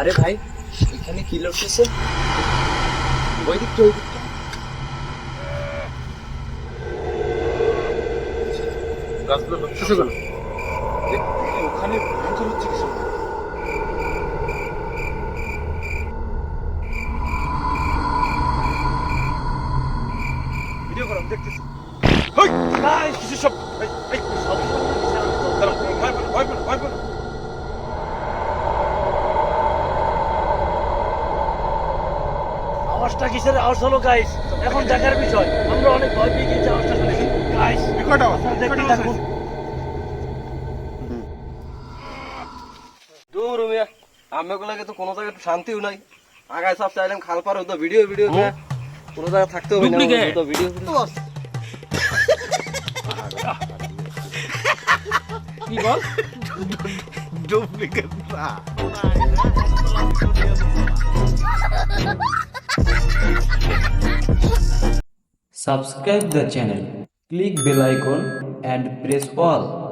আরে ভাই এখানে কি লড়তেছে ওই দিকটা ওই দিকটা। গাছগুলো লড়তেছে কেন ওখানে ভয়ঙ্কর হচ্ছে কিছু। ভিডিও করো দেখতেছি। কিছু সব এই এই সব দাঁড়াও, ভয় পেও না, ভয় পেও না, ভয় পেও না। আওয়াজটা কিসের? আওয়াজ হলো গাইস এখন দেখার বিষয়। আমরা অনেক ভয় পেয়ে গেছি আওয়াজটা শুনে। গাইস আপনারা দেখতে থাকুন। দূর মিয়া আমেগুলাকে তো কোনো জায়গায় শান্তিও নাই। আগায় সব চাইলাম খাল পার হতো ভিডিও ভিডিও কোনো জায়গায় থাকতে হবে না. ভিডিও ভিডিও কি বল? Subscribe the channel, click bell icon and press all.